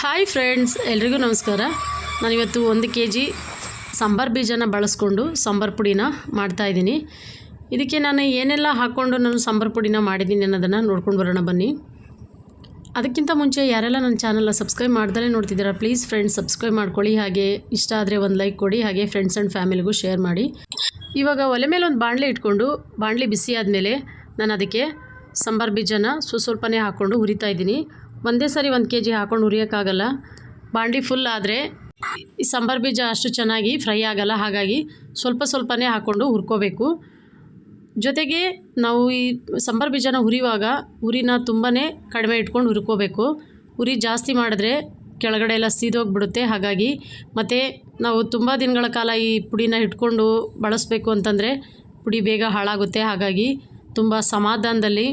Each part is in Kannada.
ಹಾಯ್ ಫ್ರೆಂಡ್ಸ್ ಎಲ್ರಿಗೂ ನಮಸ್ಕಾರ. ನಾನಿವತ್ತು ಒಂದು ಕೆ ಜಿ ಸಾಂಬಾರು ಬೀಜನ ಬಳಸ್ಕೊಂಡು ಸಾಂಬಾರು ಪುಡಿನ ಮಾಡ್ತಾಯಿದ್ದೀನಿ ಇದಕ್ಕೆ ನಾನು ಏನೆಲ್ಲ ಹಾಕ್ಕೊಂಡು ನಾನು ಸಾಂಬಾರು ಪುಡಿನ ಮಾಡಿದ್ದೀನಿ ಅನ್ನೋದನ್ನು ನೋಡ್ಕೊಂಡು ಬರೋಣ ಬನ್ನಿ. ಅದಕ್ಕಿಂತ ಮುಂಚೆ ಯಾರೆಲ್ಲ ನನ್ನ ಚಾನಲ್ನ ಸಬ್ಸ್ಕ್ರೈಬ್ ಮಾಡ್ದಲೇ ನೋಡ್ತಿದ್ದೀರಾ ಪ್ಲೀಸ್ ಫ್ರೆಂಡ್ಸ್ ಸಬ್ಸ್ಕ್ರೈಬ್ ಮಾಡ್ಕೊಳ್ಳಿ. ಹಾಗೆ ಇಷ್ಟ ಆದರೆ ಒಂದು ಲೈಕ್ ಕೊಡಿ, ಹಾಗೆ ಫ್ರೆಂಡ್ಸ್ ಆ್ಯಂಡ್ ಫ್ಯಾಮಿಲಿಗೂ ಶೇರ್ ಮಾಡಿ. ಇವಾಗ ಒಲೆ ಮೇಲೆ ಒಂದು ಬಾಣಲೆ ಇಟ್ಕೊಂಡು, ಬಾಣಲೆ ಬಿಸಿ ಆದಮೇಲೆ ನಾನು ಅದಕ್ಕೆ ಸಾಂಬಾರು ಬೀಜನ ಸ್ವಸ್ವಲ್ಪನೇ ಹಾಕ್ಕೊಂಡು ಹುರಿತಾ ಇದ್ದೀನಿ. ಒಂದೇ ಸರಿ ಒಂದು ಕೆ ಜಿ ಹಾಕೊಂಡು ಹುರಿಯೋಕ್ಕಾಗಲ್ಲ. ಬಾಂಡಿ ಫುಲ್ ಆದರೆ ಈ ಸಾಂಬಾರು ಬೀಜ ಅಷ್ಟು ಚೆನ್ನಾಗಿ ಫ್ರೈ ಆಗಲ್ಲ. ಹಾಗಾಗಿ ಸ್ವಲ್ಪ ಸ್ವಲ್ಪನೇ ಹಾಕ್ಕೊಂಡು ಹುರ್ಕೋಬೇಕು. ಜೊತೆಗೆ ನಾವು ಈ ಸಾಂಬಾರು ಬೀಜನ ಹುರಿಯುವಾಗ ಉರಿನ ತುಂಬಾ ಕಡಿಮೆ ಇಟ್ಕೊಂಡು ಹುರ್ಕೋಬೇಕು. ಉರಿ ಜಾಸ್ತಿ ಮಾಡಿದ್ರೆ ಕೆಳಗಡೆ ಎಲ್ಲ ಸೀದೋಗ್ಬಿಡುತ್ತೆ. ಹಾಗಾಗಿ ಮತ್ತು ನಾವು ತುಂಬ ದಿನಗಳ ಕಾಲ ಈ ಪುಡಿನ ಇಟ್ಕೊಂಡು ಬಳಸಬೇಕು ಅಂತಂದರೆ ಪುಡಿ ಬೇಗ ಹಾಳಾಗುತ್ತೆ. ಹಾಗಾಗಿ ತುಂಬ ಸಮಾಧಾನದಲ್ಲಿ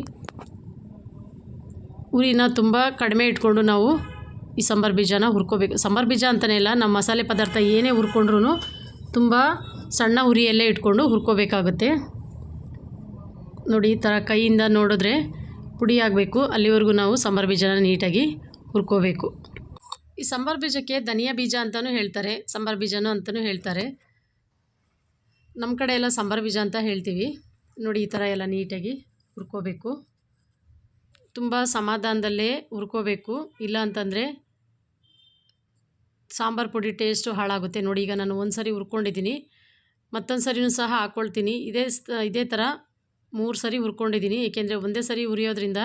ಉರಿನ ತುಂಬ ಕಡಿಮೆ ಇಟ್ಕೊಂಡು ನಾವು ಈ ಸಾಂಬಾರು ಬೀಜನ ಹುರ್ಕೋಬೇಕು. ಸಾಂಬಾರು ಬೀಜ ಅಂತಲೇ ಇಲ್ಲ, ನಮ್ಮ ಮಸಾಲೆ ಪದಾರ್ಥ ಏನೇ ಹುರ್ಕೊಂಡ್ರೂ ತುಂಬ ಸಣ್ಣ ಉರಿಯಲ್ಲೇ ಇಟ್ಕೊಂಡು ಹುರ್ಕೋಬೇಕಾಗುತ್ತೆ. ನೋಡಿ, ಈ ಥರ ಕೈಯಿಂದ ನೋಡಿದ್ರೆ ಪುಡಿ ಆಗಬೇಕು. ಅಲ್ಲಿವರೆಗೂ ನಾವು ಸಾಂಬಾರು ಬೀಜನ ನೀಟಾಗಿ ಹುರ್ಕೋಬೇಕು. ಈ ಸಾಂಬಾರು ಬೀಜಕ್ಕೆ ಧನಿಯಾ ಬೀಜ ಅಂತಲೂ ಹೇಳ್ತಾರೆ, ಸಾಂಬಾರು ಬೀಜನೂ ಅಂತಲೂ ಹೇಳ್ತಾರೆ. ನಮ್ಮ ಕಡೆ ಎಲ್ಲ ಸಾಂಬಾರು ಬೀಜ ಅಂತ ಹೇಳ್ತೀವಿ. ನೋಡಿ, ಈ ಥರ ಎಲ್ಲ ನೀಟಾಗಿ ಹುರ್ಕೋಬೇಕು. ತುಂಬ ಸಮಾಧಾನದಲ್ಲೇ ಹುರ್ಕೋಬೇಕು. ಇಲ್ಲ ಅಂತಂದರೆ ಸಾಂಬಾರು ಪುಡಿ ಟೇಸ್ಟು ಹಾಳಾಗುತ್ತೆ. ನೋಡಿ, ಈಗ ನಾನು ಒಂದು ಸರಿ ಹುರ್ಕೊಂಡಿದ್ದೀನಿ. ಮತ್ತೊಂದು ಸರಿನೂ ಸಹ ಹಾಕ್ಕೊಳ್ತೀನಿ ಇದೇ ಇದೇ ಥರ ಮೂರು ಸರಿ ಹುರ್ಕೊಂಡಿದ್ದೀನಿ. ಏಕೆಂದರೆ ಒಂದೇ ಸರಿ ಹುರಿಯೋದ್ರಿಂದ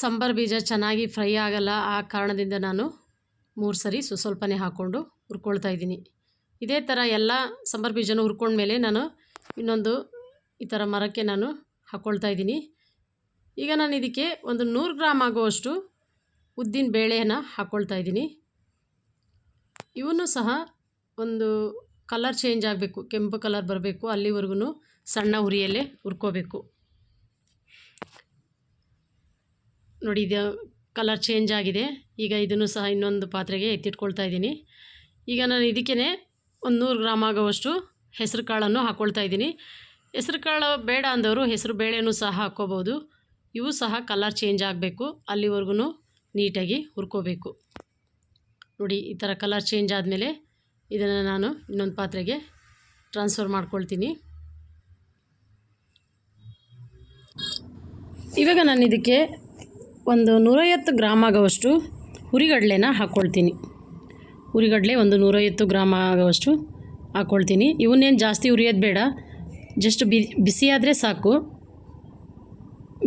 ಸಾಂಬಾರು ಬೀಜ ಚೆನ್ನಾಗಿ ಫ್ರೈ ಆಗಲ್ಲ. ಆ ಕಾರಣದಿಂದ ನಾನು ಮೂರು ಸರಿ ಸ್ವ ಸ್ವಲ್ಪನೇ ಹಾಕ್ಕೊಂಡು ಹುರ್ಕೊಳ್ತಾ ಇದ್ದೀನಿ. ಇದೇ ಥರ ಎಲ್ಲ ಸಾಂಬಾರು ಬೀಜನೂ ಹುರ್ಕೊಂಡ್ಮೇಲೆ ನಾನು ಇನ್ನೊಂದು ಈ ಥರ ಮರಕ್ಕೆ ನಾನು ಹಾಕ್ಕೊಳ್ತಾ ಇದ್ದೀನಿ. ಈಗ ನಾನು ಇದಕ್ಕೆ ಒಂದು ನೂರು ಗ್ರಾಮ್ ಆಗುವಷ್ಟು ಉದ್ದಿನ ಬೇಳೆಯನ್ನು ಹಾಕ್ಕೊಳ್ತಾ ಇದ್ದೀನಿ. ಇವನ್ನೂ ಸಹ ಒಂದು ಕಲರ್ ಚೇಂಜ್ ಆಗಬೇಕು, ಕೆಂಪು ಕಲರ್ ಬರಬೇಕು, ಅಲ್ಲಿವರೆಗೂ ಸಣ್ಣ ಉರಿಯಲ್ಲೇ ಹುರ್ಕೋಬೇಕು. ನೋಡಿ, ಇದು ಕಲರ್ ಚೇಂಜ್ ಆಗಿದೆ. ಈಗ ಇದನ್ನು ಸಹ ಇನ್ನೊಂದು ಪಾತ್ರೆಗೆ ಎತ್ತಿಟ್ಕೊಳ್ತಾ ಇದ್ದೀನಿ. ಈಗ ನಾನು ಇದಕ್ಕೇ ಒಂದು ನೂರು ಗ್ರಾಮ್ ಆಗುವಷ್ಟು ಹೆಸರು ಕಾಳನ್ನು ಹಾಕ್ಕೊಳ್ತಾ ಇದ್ದೀನಿ. ಹೆಸರು ಕಾಳು ಬೇಡ ಅಂದವರು ಹೆಸರು ಬೇಳೆನೂ ಸಹ ಹಾಕ್ಕೋಬೋದು. ಇವು ಸಹ ಕಲರ್ ಚೇಂಜ್ ಆಗಬೇಕು. ಅಲ್ಲಿವರೆಗೂ ನೀಟಾಗಿ ಹುರ್ಕೋಬೇಕು. ನೋಡಿ, ಈ ಥರ ಕಲರ್ ಚೇಂಜ್ ಆದಮೇಲೆ ಇದನ್ನು ನಾನು ಇನ್ನೊಂದು ಪಾತ್ರೆಗೆ ಟ್ರಾನ್ಸ್ಫರ್ ಮಾಡ್ಕೊಳ್ತೀನಿ. ಇವಾಗ ನಾನು ಇದಕ್ಕೆ ಒಂದು ನೂರೈವತ್ತು ಗ್ರಾಮ್ ಆಗುವಷ್ಟು ಹುರಿಗಡಲೆನ ಹಾಕ್ಕೊಳ್ತೀನಿ ಹುರಿಗಡಲೆ ಒಂದು ನೂರೈವತ್ತು ಗ್ರಾಮ್ ಆಗುವಷ್ಟು ಹಾಕ್ಕೊಳ್ತೀನಿ ಇವನ್ನೇನು ಜಾಸ್ತಿ ಹುರಿಯೋದು ಬೇಡ. ಜಸ್ಟ್ ಬಿಸಿ ಆದರೆ ಸಾಕು.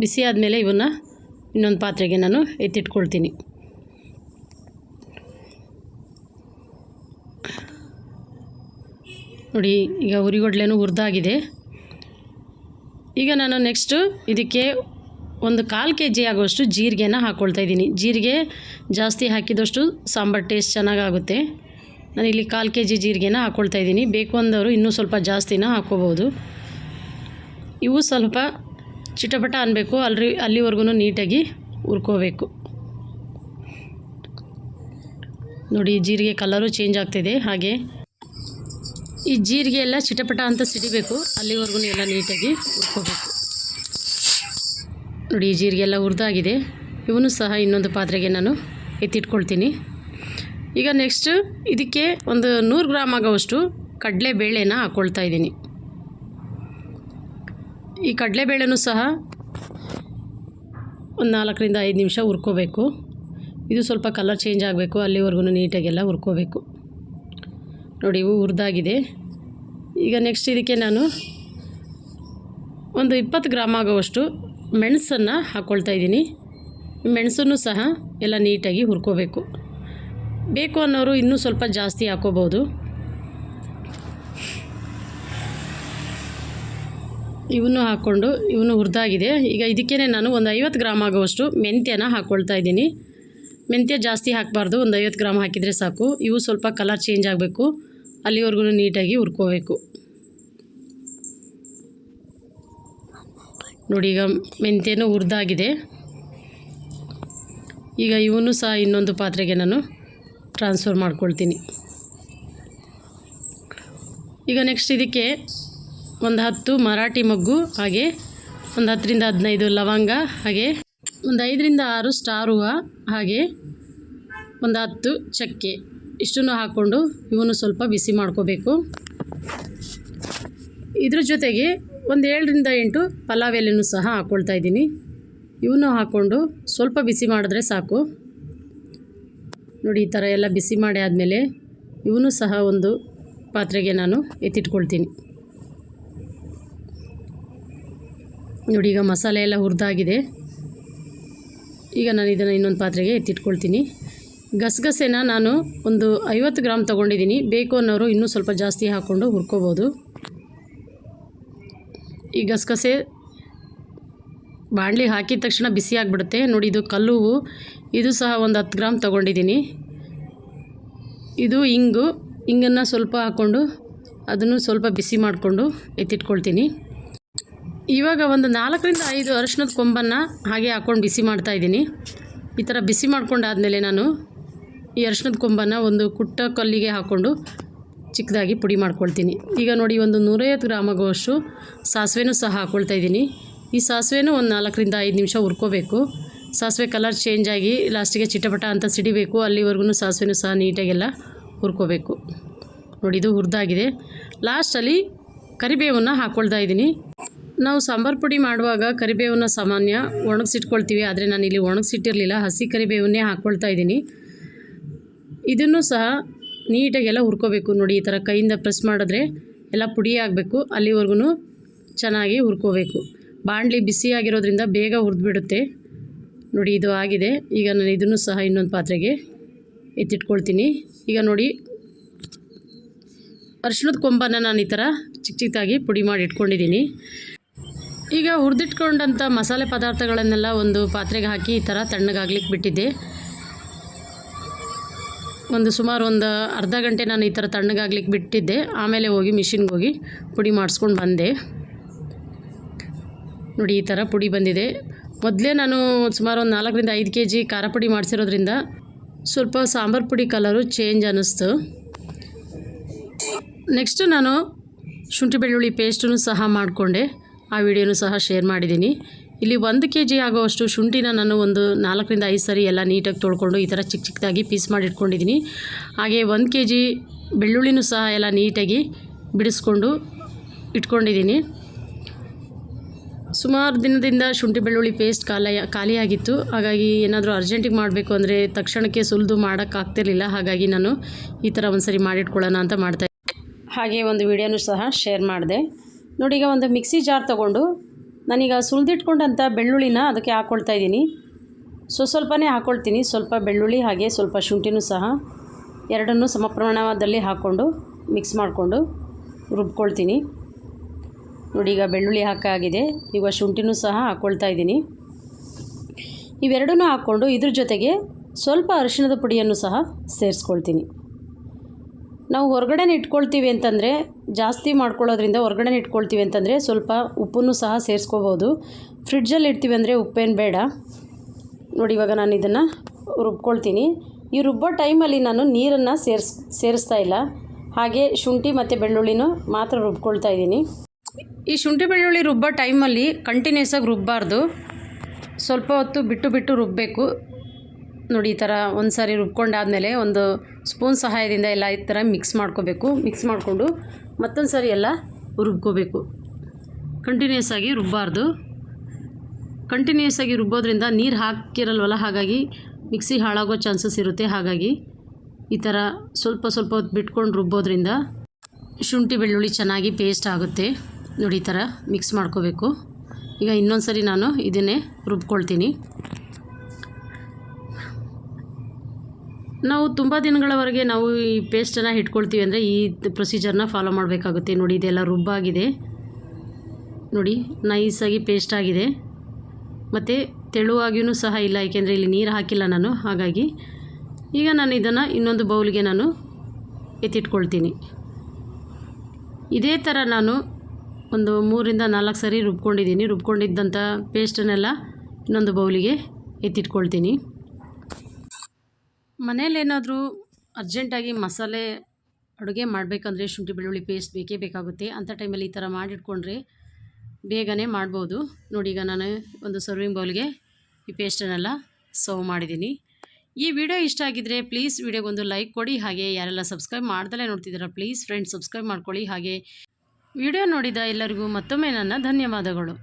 ಬಿಸಿ ಆದಮೇಲೆ ಇವನ್ನು ಇನ್ನೊಂದು ಪಾತ್ರೆಗೆ ನಾನು ಎತ್ತಿಟ್ಕೊಳ್ತೀನಿ. ನೋಡಿ, ಈಗ ಉರಿಗೊಡ್ಲೇನು ಹುರಿದಾಗಿದೆ. ಈಗ ನಾನು ನೆಕ್ಸ್ಟು ಇದಕ್ಕೆ ಒಂದು ಕಾಲು ಕೆ ಜಿ ಆಗುವಷ್ಟು ಜೀರಿಗೆನ ಹಾಕ್ಕೊಳ್ತಾ ಇದ್ದೀನಿ. ಜೀರಿಗೆ ಜಾಸ್ತಿ ಹಾಕಿದಷ್ಟು ಸಾಂಬಾರು ಟೇಸ್ಟ್ ಚೆನ್ನಾಗಾಗುತ್ತೆ. ನಾನು ಇಲ್ಲಿ ಕಾಲು ಕೆ ಜಿ ಜೀರಿಗೆನ ಹಾಕ್ಕೊಳ್ತಾ ಇದ್ದೀನಿ. ಬೇಕು ಅಂದವರು ಇನ್ನೂ ಸ್ವಲ್ಪ ಜಾಸ್ತಿನ ಹಾಕ್ಕೋಬೋದು. ಇವು ಸ್ವಲ್ಪ ಚಿಟಪಟ ಅನ್ನಬೇಕು ಅಲ್ಲಿ ಅಲ್ಲಿವರೆಗೂ ನೀಟಾಗಿ ಹುರ್ಕೋಬೇಕು. ನೋಡಿ ಜೀರಿಗೆ ಕಲರು ಚೇಂಜ್ ಆಗ್ತಿದೆ, ಹಾಗೆ. ಈ ಜೀರಿಗೆ ಎಲ್ಲ ಚಿಟಪಟ ಅಂತ ಸಿಡಿಬೇಕು ಅಲ್ಲಿವರೆಗೂ ಎಲ್ಲ ನೀಟಾಗಿ ಹುರ್ಕೋಬೇಕು. ನೋಡಿ, ಈ ಜೀರಿಗೆ ಎಲ್ಲ ಹುರಿದಾಗಿದೆ. ಇವನು ಸಹ ಇನ್ನೊಂದು ಪಾತ್ರೆಗೆ ನಾನು ಎತ್ತಿಟ್ಕೊಳ್ತೀನಿ. ಈಗ ನೆಕ್ಸ್ಟು ಇದಕ್ಕೆ ಒಂದು ನೂರು ಗ್ರಾಮ್ ಆಗೋವಷ್ಟು ಕಡಲೆಬೇಳೆನ ಹಾಕ್ಕೊಳ್ತಾ ಇದ್ದೀನಿ. ಈ ಕಡಲೆಬೇಳೆನೂ ಸಹ ಒಂದು ನಾಲ್ಕರಿಂದ ಐದು ನಿಮಿಷ ಹುರ್ಕೋಬೇಕು. ಇದು ಸ್ವಲ್ಪ ಕಲರ್ ಚೇಂಜ್ ಆಗಬೇಕು ಅಲ್ಲಿವರೆಗೂ ನೀಟಾಗೆಲ್ಲ ಹುರ್ಕೋಬೇಕು. ನೋಡಿ, ಇವು ಹುರಿದಾಗಿದೆ. ಈಗ ನೆಕ್ಸ್ಟ್ ಇದಕ್ಕೆ ನಾನು ಒಂದು ಇಪ್ಪತ್ತು ಗ್ರಾಮ್ ಆಗೋವಷ್ಟು ಮೆಣಸನ್ನು ಹಾಕ್ಕೊಳ್ತಾ ಇದ್ದೀನಿ. ಮೆಣಸನ್ನು ಸಹ ಎಲ್ಲ ನೀಟಾಗಿ ಹುರ್ಕೋಬೇಕು. ಬೇಕು ಅನ್ನೋರು ಇನ್ನೂ ಸ್ವಲ್ಪ ಜಾಸ್ತಿ ಹಾಕ್ಕೋಬೋದು ಇವನ್ನು ಹಾಕ್ಕೊಂಡು ಇವನು ಹುರಿದಾಗಿದೆ. ಈಗ ಇದಕ್ಕೇ ನಾನು ಒಂದು ಐವತ್ತು ಗ್ರಾಮ್ ಆಗುವಷ್ಟು ಮೆಂತ್ಯನ ಹಾಕ್ಕೊಳ್ತಾ ಇದ್ದೀನಿ. ಮೆಂತ್ಯ ಜಾಸ್ತಿ ಹಾಕಬಾರ್ದು. ಒಂದು ಐವತ್ತು ಗ್ರಾಮ್ ಹಾಕಿದರೆ ಸಾಕು. ಇವು ಸ್ವಲ್ಪ ಕಲರ್ ಚೇಂಜ್ ಆಗಬೇಕು. ಅಲ್ಲಿವರೆಗೂ ನೀಟಾಗಿ ಹುರ್ಕೋಬೇಕು. ನೋಡಿ, ಈಗ ಮೆಂತ್ಯನೂ ಹುರಿದಾಗಿದೆ. ಈಗ ಇವನು ಸಹ ಇನ್ನೊಂದು ಪಾತ್ರೆಗೆ ನಾನು ಟ್ರಾನ್ಸ್ಫರ್ ಮಾಡ್ಕೊಳ್ತೀನಿ. ಈಗ ನೆಕ್ಸ್ಟ್ ಇದಕ್ಕೆ ಒಂದು ಹತ್ತು ಮರಾಠಿ ಮೊಗ್ಗು, ಹಾಗೆ ಒಂದು ಹತ್ತರಿಂದ ಹದಿನೈದು ಲವಂಗ, ಹಾಗೆ ಒಂದು ಐದರಿಂದ ಆರು ಸ್ಟಾರ್ ಹೂವು, ಹಾಗೆ ಒಂದು ಹತ್ತು ಚಕ್ಕೆ. ಇಷ್ಟನ್ನು ಹಾಕ್ಕೊಂಡು ಇವನು ಸ್ವಲ್ಪ ಬಿಸಿ ಮಾಡ್ಕೋಬೇಕು. ಇದ್ರ ಜೊತೆಗೆ ಒಂದು ಏಳರಿಂದ ಎಂಟು ಪಲಾವ್ ಎಲೆನೂ ಸಹ ಹಾಕ್ಕೊಳ್ತಾ ಇದ್ದೀನಿ. ಇವನು ಹಾಕ್ಕೊಂಡು ಸ್ವಲ್ಪ ಬಿಸಿ ಮಾಡಿದ್ರೆ ಸಾಕು. ನೋಡಿ, ಈ ಥರ ಎಲ್ಲ ಬಿಸಿ ಮಾಡಿ ಆದಮೇಲೆ ಇವನು ಸಹ ಒಂದು ಪಾತ್ರೆಗೆ ನಾನು ಎತ್ತಿಟ್ಕೊಳ್ತೀನಿ. ನೋಡಿ, ಈಗ ಮಸಾಲೆ ಎಲ್ಲ ಹುರಿದಾಗಿದೆ. ಈಗ ನಾನು ಇದನ್ನು ಇನ್ನೊಂದು ಪಾತ್ರೆಗೆ ಎತ್ತಿಟ್ಕೊಳ್ತೀನಿ. ಗಸಗಸೆನ ನಾನು ಒಂದು ಐವತ್ತು ಗ್ರಾಮ್ ತೊಗೊಂಡಿದ್ದೀನಿ. ಬೇಕು ಅನ್ನೋರು ಇನ್ನೂ ಸ್ವಲ್ಪ ಜಾಸ್ತಿ ಹಾಕ್ಕೊಂಡು ಹುರ್ಕೋಬೋದು. ಈ ಗಸಗಸೆ ಬಾಣಲಿ ಹಾಕಿದ ತಕ್ಷಣ ಬಿಸಿ ಆಗಿಬಿಡುತ್ತೆ. ನೋಡಿ, ಇದು ಕಲ್ಲುವು. ಇದು ಸಹ ಒಂದು ಹತ್ತು ಗ್ರಾಮ್ ತೊಗೊಂಡಿದ್ದೀನಿ. ಇದು ಇಂಗು. ಇಂಗನ್ನು ಸ್ವಲ್ಪ ಹಾಕ್ಕೊಂಡು ಅದನ್ನು ಸ್ವಲ್ಪ ಬಿಸಿ ಮಾಡಿಕೊಂಡು ಎತ್ತಿಟ್ಕೊಳ್ತೀನಿ. ಇವಾಗ ಒಂದು ನಾಲ್ಕರಿಂದ ಐದು ಅರಿಶಿನದ ಕೊಂಬನ್ನು ಹಾಗೆ ಹಾಕ್ಕೊಂಡು ಬಿಸಿ ಮಾಡ್ತಾ ಇದ್ದೀನಿ. ಈ ಥರ ಬಿಸಿ ಮಾಡ್ಕೊಂಡಾದಮೇಲೆ ನಾನು ಈ ಅರಿಶಿನದ ಕೊಂಬನ್ನು ಒಂದು ಕುಟ್ಟ ಕಲ್ಲಿಗೆ ಹಾಕ್ಕೊಂಡು ಚಿಕ್ಕದಾಗಿ ಪುಡಿ ಮಾಡ್ಕೊಳ್ತೀನಿ. ಈಗ ನೋಡಿ ಒಂದು ನೂರೈವತ್ತು ಗ್ರಾಮ್ ಆಗುವಷ್ಟು ಸಾಸಿವೆನೂ ಸಹ ಹಾಕ್ಕೊಳ್ತಾ ಇದ್ದೀನಿ. ಈ ಸಾಸಿವೆನೂ ಒಂದು ನಾಲ್ಕರಿಂದ ಐದು ನಿಮಿಷ ಹುರ್ಕೋಬೇಕು. ಸಾಸಿವೆ ಕಲರ್ ಚೇಂಜ್ ಆಗಿ ಲಾಸ್ಟಿಗೆ ಚಿಟಪಟ ಅಂತ ಸಿಡಿಬೇಕು. ಅಲ್ಲಿವರೆಗೂ ಸಾಸಿವೆನೂ ಸಹ ನೀಟಾಗೆಲ್ಲ ಹುರ್ಕೋಬೇಕು. ನೋಡಿ ಇದು ಹುರಿದಾಗಿದೆ. ಲಾಸ್ಟಲ್ಲಿ ಕರಿಬೇವನ್ನು ಹಾಕ್ಕೊಳ್ತಾ ಇದ್ದೀನಿ. ನಾವು ಸಾಂಬಾರು ಪುಡಿ ಮಾಡುವಾಗ ಕರಿಬೇವನ್ನ ಸಾಮಾನ್ಯ ಒಣಗಿಸಿಟ್ಕೊಳ್ತೀವಿ, ಆದರೆ ನಾನು ಇಲ್ಲಿ ಒಣಗಿಸಿಟ್ಟಿರಲಿಲ್ಲ. ಹಸಿ ಕರಿಬೇವನ್ನೇ ಹಾಕ್ಕೊಳ್ತಾ ಇದ್ದೀನಿ. ಇದನ್ನು ಸಹ ನೀಟಾಗೆಲ್ಲ ಹುರ್ಕೋಬೇಕು. ನೋಡಿ, ಈ ಥರ ಕೈಯಿಂದ ಪ್ರೆಸ್ ಮಾಡಿದ್ರೆ ಎಲ್ಲ ಪುಡಿ ಆಗಬೇಕು. ಅಲ್ಲಿವರೆಗೂ ಚೆನ್ನಾಗಿ ಹುರ್ಕೋಬೇಕು. ಬಾಣಲಿ ಬಿಸಿಯಾಗಿರೋದ್ರಿಂದ ಬೇಗ ಹುರಿದ್ಬಿಡುತ್ತೆ. ನೋಡಿ, ಇದು ಆಗಿದೆ. ಈಗ ನಾನು ಇದನ್ನು ಸಹ ಇನ್ನೊಂದು ಪಾತ್ರೆಗೆ ಎತ್ತಿಟ್ಕೊಳ್ತೀನಿ. ಈಗ ನೋಡಿ, ಅರಿಶಿಣದ ಕೊಂಬನ್ನು ನಾನು ಈ ಥರ ಚಿಕ್ಕ ಚಿಕ್ಕದಾಗಿ ಪುಡಿ ಮಾಡಿ ಇಟ್ಕೊಂಡಿದ್ದೀನಿ. ಈಗ ಹುರಿದಿಟ್ಕೊಂಡಂಥ ಮಸಾಲೆ ಪದಾರ್ಥಗಳನ್ನೆಲ್ಲ ಒಂದು ಪಾತ್ರೆಗೆ ಹಾಕಿ ಈ ಥರ ತಣ್ಣಗಾಗ್ಲಿಕ್ಕೆ ಬಿಟ್ಟಿದ್ದೆ. ಒಂದು ಸುಮಾರು ಒಂದು ಅರ್ಧ ಗಂಟೆ ನಾನು ಈ ಥರ ತಣ್ಣಗಾಗ್ಲಿಕ್ಕೆ ಬಿಟ್ಟಿದ್ದೆ. ಆಮೇಲೆ ಹೋಗಿ ಮಿಷಿನ್ಗೆ ಹೋಗಿ ಪುಡಿ ಮಾಡಿಸ್ಕೊಂಡು ಬಂದೆ. ನೋಡಿ, ಈ ಥರ ಪುಡಿ ಬಂದಿದೆ. ಮೊದಲೇ ನಾನು ಸುಮಾರು ಒಂದು ನಾಲ್ಕರಿಂದ ಐದು ಕೆ ಜಿ ಖಾರ ಪುಡಿ ಮಾಡಿಸಿರೋದ್ರಿಂದ ಸ್ವಲ್ಪ ಸಾಂಬಾರು ಪುಡಿ ಕಲರು ಚೇಂಜ್ ಅನ್ನಿಸ್ತು. ನೆಕ್ಸ್ಟು ನಾನು ಶುಂಠಿ ಬೆಳ್ಳುಳ್ಳಿ ಪೇಸ್ಟನ್ನು ಸಹ ಮಾಡಿಕೊಂಡೆ. ಆ ವಿಡಿಯೋನು ಸಹ ಶೇರ್ ಮಾಡಿದ್ದೀನಿ. ಇಲ್ಲಿ ಒಂದು ಕೆ ಜಿ ಆಗೋವಷ್ಟು ಶುಂಠಿನ ನಾನು ಒಂದು ನಾಲ್ಕರಿಂದ ಐದು ಸರಿ ಎಲ್ಲ ನೀಟಾಗಿ ತೊಳ್ಕೊಂಡು ಈ ಥರ ಚಿಕ್ಕ ಚಿಕ್ಕದಾಗಿ ಪೀಸ್ ಮಾಡಿ ಇಟ್ಕೊಂಡಿದ್ದೀನಿ ಹಾಗೆ ಒಂದು ಕೆ ಜಿ ಬೆಳ್ಳುಳ್ಳಿನೂ ಸಹ ಎಲ್ಲ ನೀಟಾಗಿ ಬಿಡಿಸ್ಕೊಂಡು ಇಟ್ಕೊಂಡಿದ್ದೀನಿ. ಸುಮಾರು ದಿನದಿಂದ ಶುಂಠಿ ಬೆಳ್ಳುಳ್ಳಿ ಪೇಸ್ಟ್ ಖಾಲಿ, ಖಾಲಿಯಾಗಿತ್ತು. ಹಾಗಾಗಿ ಏನಾದರೂ ಅರ್ಜೆಂಟಿಗೆ ಮಾಡಬೇಕು ಅಂದರೆ ತಕ್ಷಣಕ್ಕೆ ಸುಲಿದು ಮಾಡೋಕ್ಕಾಗ್ತಿರ್ಲಿಲ್ಲ. ಹಾಗಾಗಿ ನಾನು ಈ ಥರ ಒಂದು ಸರಿ ಮಾಡಿಟ್ಕೊಳ್ಳೋಣ ಅಂತ ಮಾಡ್ತಾಯಿದ್ದೆ ಹಾಗೆ ಒಂದು ವಿಡಿಯೋನು ಸಹ ಶೇರ್ ಮಾಡಿದೆ. ನೋಡಿ, ಈಗ ಒಂದು ಮಿಕ್ಸಿ ಜಾರ್ ತೊಗೊಂಡು ನಾನೀಗ ಸುಲಿದಿಟ್ಕೊಂಡಂಥ ಬೆಳ್ಳುಳ್ಳಿನ ಅದಕ್ಕೆ ಹಾಕ್ಕೊಳ್ತಾ ಇದ್ದೀನಿ. ಸೊ, ಸ್ವಲ್ಪನೇ ಹಾಕ್ಕೊಳ್ತೀನಿ ಸ್ವಲ್ಪ ಬೆಳ್ಳುಳ್ಳಿ ಹಾಗೆ ಸ್ವಲ್ಪ ಶುಂಠಿನೂ ಸಹ ಎರಡನ್ನೂ ಸಮ ಪ್ರಮಾಣದಲ್ಲಿ ಹಾಕ್ಕೊಂಡು ಮಿಕ್ಸ್ ಮಾಡಿಕೊಂಡು ರುಬ್ಕೊಳ್ತೀನಿ. ನೋಡಿ, ಈಗ ಬೆಳ್ಳುಳ್ಳಿ ಹಾಕಾಗಿದೆ ಈಗ ಶುಂಠಿನೂ ಸಹ ಹಾಕ್ಕೊಳ್ತಾ ಇದ್ದೀನಿ. ಇವೆರಡನ್ನೂ ಹಾಕ್ಕೊಂಡು ಇದ್ರ ಜೊತೆಗೆ ಸ್ವಲ್ಪ ಅರಿಶಿಣದ ಪುಡಿಯನ್ನು ಸಹ ಸೇರಿಸ್ಕೊಳ್ತೀನಿ. ನಾವು ಹೊರಗಡೆನೇ ಇಟ್ಕೊಳ್ತೀವಿ ಅಂತಂದರೆ ಜಾಸ್ತಿ ಮಾಡ್ಕೊಳ್ಳೋದ್ರಿಂದ ಹೊರಗಡೆನೇ ಇಟ್ಕೊಳ್ತೀವಿ ಅಂತಂದರೆ ಸ್ವಲ್ಪ ಉಪ್ಪನ್ನು ಸಹ ಸೇರಿಸ್ಕೋಬೋದು. ಫ್ರಿಡ್ಜಲ್ಲಿ ಇಡ್ತೀವಿ ಅಂದರೆ ಉಪ್ಪೇನು ಬೇಡ. ನೋಡಿ ಇವಾಗ ನಾನು ಇದನ್ನು ರುಬ್ಕೊಳ್ತೀನಿ. ಈ ರುಬ್ಬೋ ಟೈಮಲ್ಲಿ ನಾನು ನೀರನ್ನು ಸೇರಿಸ್, ಸೇರಿಸ್ತಾ ಇಲ್ಲ. ಹಾಗೆ ಶುಂಠಿ ಮತ್ತು ಬೆಳ್ಳುಳ್ಳಿನೂ ಮಾತ್ರ ರುಬ್ಕೊಳ್ತಾ ಇದ್ದೀನಿ. ಈ ಶುಂಠಿ ಬೆಳ್ಳುಳ್ಳಿ ರುಬ್ಬೋ ಟೈಮಲ್ಲಿ ಕಂಟಿನ್ಯೂಸ್ ಆಗಿ ರುಬ್ಬಾರ್ದು. ಸ್ವಲ್ಪ ಹೊತ್ತು ಬಿಟ್ಟು ಬಿಟ್ಟು ರುಬ್ಬಬೇಕು ನೋಡಿ ಈ ಥರ ಒಂದು ಸಾರಿ ರುಬ್ಕೊಂಡಾದಮೇಲೆ ಒಂದು ಸ್ಪೂನ್ ಸಹಾಯದಿಂದ ಎಲ್ಲ ಈ ಥರ ಮಿಕ್ಸ್ ಮಾಡ್ಕೋಬೇಕು. ಮಿಕ್ಸ್ ಮಾಡಿಕೊಂಡು ಮತ್ತೊಂದು ಸಾರಿ ಎಲ್ಲ ರುಬ್ಕೋಬೇಕು. ಕಂಟಿನ್ಯೂಸ್ ಆಗಿ ರುಬ್ಬಾರ್ದು. ಕಂಟಿನ್ಯೂಸ್ ಆಗಿ ರುಬ್ಬೋದ್ರಿಂದ ನೀರು ಹಾಕಿರಲ್ವಲ್ಲ, ಹಾಗಾಗಿ ಮಿಕ್ಸಿ ಹಾಳಾಗೋ ಚಾನ್ಸಸ್ ಇರುತ್ತೆ. ಹಾಗಾಗಿ ಈ ಥರ ಸ್ವಲ್ಪ ಸ್ವಲ್ಪ ಹೊತ್ತು ಬಿಟ್ಕೊಂಡು ರುಬ್ಬೋದ್ರಿಂದ ಶುಂಠಿ ಬೆಳ್ಳುಳ್ಳಿ ಚೆನ್ನಾಗಿ ಪೇಸ್ಟ್ ಆಗುತ್ತೆ. ನೋಡಿ ಈ ಥರ ಮಿಕ್ಸ್ ಮಾಡ್ಕೋಬೇಕು. ಈಗ ಇನ್ನೊಂದು ಸರಿ ನಾನು ಇದನ್ನೇ ರುಬ್ಕೊಳ್ತೀನಿ. ನಾವು ತುಂಬ ದಿನಗಳವರೆಗೆ ನಾವು ಈ ಪೇಸ್ಟನ್ನು ಇಟ್ಕೊಳ್ತೀವಿ ಅಂದರೆ ಈ ಪ್ರೊಸೀಜರ್ನ ಫಾಲೋ ಮಾಡಬೇಕಾಗುತ್ತೆ. ನೋಡಿ, ಇದೆಲ್ಲ ರುಬ್ಬಾಗಿದೆ ನೋಡಿ ನೈಸಾಗಿ ಪೇಸ್ಟ್ ಆಗಿದೆ. ಮತ್ತು ತೆಳುವಾಗಿಯೂ ಸಹ ಇಲ್ಲ, ಏಕೆಂದರೆ ಇಲ್ಲಿ ನೀರು ಹಾಕಿಲ್ಲ ನಾನು. ಹಾಗಾಗಿ ಈಗ ನಾನು ಇದನ್ನು ಇನ್ನೊಂದು ಬೌಲ್ಗೆ ನಾನು ಎತ್ತಿಟ್ಕೊಳ್ತೀನಿ. ಇದೇ ಥರ ನಾನು ಒಂದು ಮೂರಿಂದ ನಾಲ್ಕು ಸರಿ ರುಬ್ಕೊಂಡಿದ್ದೀನಿ. ರುಬ್ಕೊಂಡಿದ್ದಂಥ ಪೇಸ್ಟನ್ನೆಲ್ಲ ಇನ್ನೊಂದು ಬೌಲಿಗೆ ಎತ್ತಿಟ್ಕೊಳ್ತೀನಿ. ಮನೇಲೇನಾದರೂ ಅರ್ಜೆಂಟಾಗಿ ಮಸಾಲೆ ಅಡುಗೆ ಮಾಡಬೇಕಂದ್ರೆ ಶುಂಠಿ ಬೆಳ್ಳುಳ್ಳಿ ಪೇಸ್ಟ್ ಬೇಕೇ ಬೇಕಾಗುತ್ತೆ. ಅಂಥ ಟೈಮಲ್ಲಿ ಈ ಥರ ಮಾಡಿಟ್ಕೊಂಡ್ರೆ ಬೇಗನೆ ಮಾಡ್ಬೋದು. ನೋಡಿ, ಈಗ ನಾನು ಒಂದು ಸರ್ವಿಂಗ್ ಬೌಲ್ಗೆ ಈ ಪೇಸ್ಟನ್ನೆಲ್ಲ ಸರ್ವ್ ಮಾಡಿದ್ದೀನಿ. ಈ ವಿಡಿಯೋ ಇಷ್ಟ ಆಗಿದ್ದರೆ ಪ್ಲೀಸ್ ವಿಡಿಯೋಗೊಂದು ಲೈಕ್ ಕೊಡಿ. ಹಾಗೆ ಯಾರೆಲ್ಲ ಸಬ್ಸ್ಕ್ರೈಬ್ ಮಾಡ್ದಲೇ ನೋಡ್ತಿದ್ದೀರಾ ಪ್ಲೀಸ್ ಫ್ರೆಂಡ್ಸ್ ಸಬ್ಸ್ಕ್ರೈಬ್ ಮಾಡ್ಕೊಳ್ಳಿ. ಹಾಗೆ ವಿಡಿಯೋ ನೋಡಿದ ಎಲ್ಲರಿಗೂ ಮತ್ತೊಮ್ಮೆ ನನ್ನ ಧನ್ಯವಾದಗಳು.